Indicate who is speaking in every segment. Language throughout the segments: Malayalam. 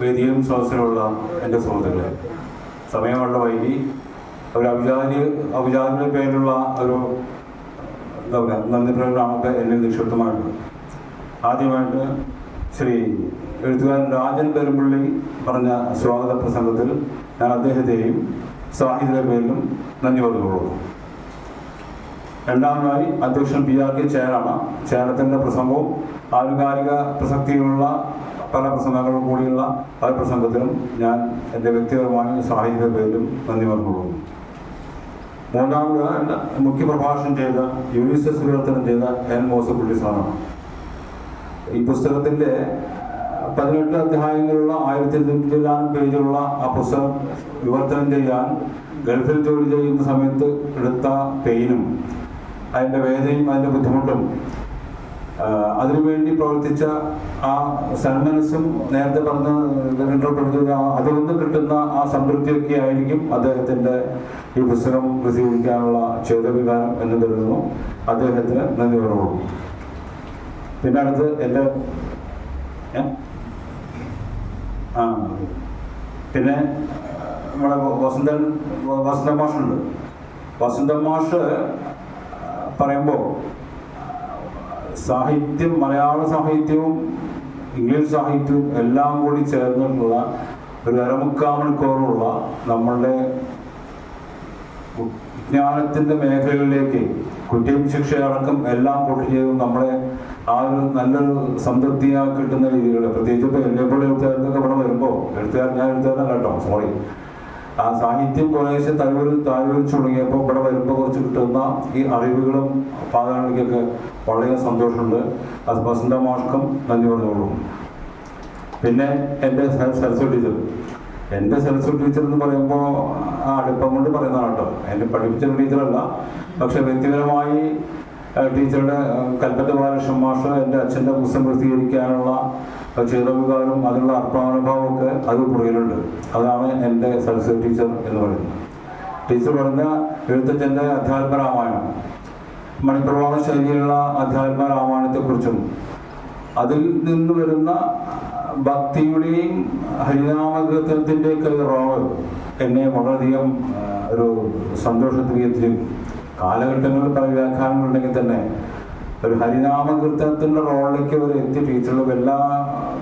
Speaker 1: വേദിയിലും സദസ്സിലുള്ള എന്റെ സുഹൃത്തുക്കളെ. സമയമുള്ള വൈകി ഒരു അഭിജാതി അഭിജാതിയുടെ പേരിലുള്ള ഒരു എന്താ പറയുക നന്ദി പ്രകടനമൊക്കെ എന്നിൽ നിക്ഷിപ്തമായിട്ടുണ്ട് ആദ്യമായിട്ട് ശ്രീ എഴുത്തുകാരൻ രാജൻ പെരുമ്പള്ളി പറഞ്ഞ സ്വാഗത പ്രസംഗത്തിൽ ഞാൻ അദ്ദേഹത്തെയും സാഹിത്യ പേരിലും നന്ദി പറഞ്ഞുകൊള്ളുന്നു. രണ്ടാമതായി അധ്യക്ഷൻ പി ആർ കെ ചേരാണ് ചേരത്തിന്റെ പ്രസംഗവും ആനുകാലിക പ്രസക്തിയുള്ള പല പ്രസംഗങ്ങളും കൂടിയുള്ള പല പ്രസംഗത്തിലും ഞാൻ എന്റെ വ്യക്തിപരമായ സാഹിത്യ പേരിലും നന്ദി പറഞ്ഞുകൊള്ളുന്നു. മൂന്നാമത് മുഖ്യ പ്രഭാഷണം ചെയ്ത എസ് വിവർത്തനം ചെയ്ത എൻ മോസപ്പുള്ളി സാറാണ് ഈ പുസ്തകത്തിന്റെ പതിനെട്ട് അധ്യായങ്ങളുള്ള ആയിരത്തി ഇരുന്നൂറ്റിലാനും പേജുള്ള ആ പുസ്തകം വിവർത്തനം ചെയ്യാൻ ഗൾഫിൽ ജോലി ചെയ്യുന്ന സമയത്ത് എടുത്ത പെയിനും അതിന്റെ വേദനയും അതിന്റെ ബുദ്ധിമുട്ടും അതിനുവേണ്ടി പ്രവർത്തിച്ച ആ സന്മനസ്സും നേരത്തെ പറഞ്ഞ ഇന്റർപ്രറ്റ് അതുകൊണ്ട് കിട്ടുന്ന ആ സംതൃപ്തിയൊക്കെ ആയിരിക്കും അദ്ദേഹത്തിന്റെ ഈ പുസ്തകം പ്രസിദ്ധീകരിക്കാനുള്ള ചേതവികാരം എന്ന് കരുതുന്നു. അദ്ദേഹത്തിന് നന്ദി പറയുള്ളൂ പിന്നെ അടുത്ത് എന്റെ ആ പിന്നെ നമ്മുടെ വസന്തൻ വസന്ത മാഷുണ്ട് വസന്ത മാഷ് പറയുമ്പോൾ സാഹിത്യം മലയാള സാഹിത്യവും ഇംഗ്ലീഷ് സാഹിത്യവും എല്ലാം കൂടി ചേർന്നിട്ടുള്ള ഒരു അരമുക്കാൽ മണിക്കൂറുള്ള നമ്മളുടെ വിജ്ഞാനത്തിന്റെ മേഖലകളിലേക്ക് കുറ്റം ശിക്ഷയടക്കം എല്ലാം കൂട്ടി ചെയ്ത് നമ്മളെ ആ ഒരു നല്ലൊരു സംതൃപ്തിയാ കിട്ടുന്ന രീതികൾ പ്രത്യേകിച്ച് ഇപ്പോൾ എന്നെ പോലെ ഇവിടെ വരുമ്പോൾ എഴുത്തുകാരൻ ഞാൻ എഴുത്തുകാരനല്ല കേട്ടോ സോറി ആ സാഹിത്യം കുറേശ്ശെ തലവരി താഴ്വരിച്ചു തുടങ്ങിയപ്പോൾ ഇവിടെ വരുമ്പോൾ കുറച്ച് കിട്ടുന്ന ഈ അറിവുകളും പാതാളിക്കൊക്കെ വളരെ സന്തോഷമുണ്ട്. അത് വസന്ത മാഷ്കം നന്ദി പറഞ്ഞോളൂ. പിന്നെ എന്റെ സ- സരസ്വതി ടീച്ചർ. എന്റെ സരസ്വതി ടീച്ചർ എന്ന് പറയുമ്പോൾ ആ അടുപ്പം കൊണ്ട് പറയുന്നതാണ് കേട്ടോ എന്നെ പഠിപ്പിച്ച ടീച്ചറല്ല. പക്ഷെ വ്യക്തിപരമായി ടീച്ചറുടെ കൽപ്പറ്റ ബാലകൃഷ്ണൻ മാഷ് എന്റെ അച്ഛന്റെ പുസ്തകം പ്രസിദ്ധീകരിക്കാനുള്ള ചെയ്തവികാരം അതിനുള്ള അർപ്പണാനുഭവമൊക്കെ അത് പുറകിലുണ്ട്. അതാണ് എന്റെ സരസ്വതി ടീച്ചർ എന്ന് പറയുന്നത്. ടീച്ചർ പറഞ്ഞ എഴുത്തച്ഛന്റെ അധ്യാത്മ രാമായണം. മണിപ്രവാഹ ശൈലിയിലുള്ള അധ്യാത്മ രാമായണത്തെക്കുറിച്ചും അതിൽ നിന്ന് വരുന്ന ഭക്തിയുടെയും ഹരിനാമകീർത്തനത്തിന്റെയൊക്കെ റോൾ എന്നെ വളരെയധികം ഒരു സന്തോഷത്തിലെത്തിയും കാലഘട്ടങ്ങളിൽ പല വ്യാഖ്യാനങ്ങളുണ്ടെങ്കിൽ തന്നെ ഒരു ഹരിനാമകീർത്തനത്തിന്റെ റോളിലേക്ക് ഒരു എത്തി ടീച്ചറുടെ എല്ലാ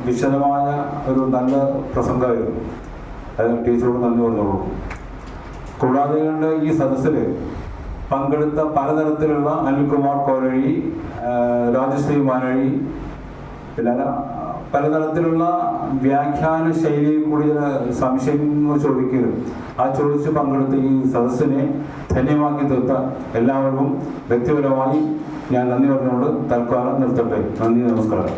Speaker 1: വിശദമായ ഒരു നല്ല പ്രസംഗമായിരുന്നു. അതിന് ടീച്ചറോട് നന്ദി പറഞ്ഞോളൂ. കൂടാതെ ഈ സദസ്സിൽ പങ്കെടുത്ത പലതരത്തിലുള്ള അനിൽകുമാർ കോരഴി രാജശ്രീ മാനഴി പിന്നെ പലതരത്തിലുള്ള വ്യാഖ്യാന ശൈലിയിൽ കൂടി സംശയങ്ങൾ ചോദിക്കുകയും ആ ചോദിച്ച് പങ്കെടുത്ത ഈ സദസ്സിനെ ധന്യമാക്കി തീർത്ത എല്ലാവർക്കും വ്യക്തിപരമായി ഞാൻ നന്ദി പറഞ്ഞുകൊണ്ട് തൽക്കാലം നിർത്തട്ടെ. നന്ദി നമസ്കാരം.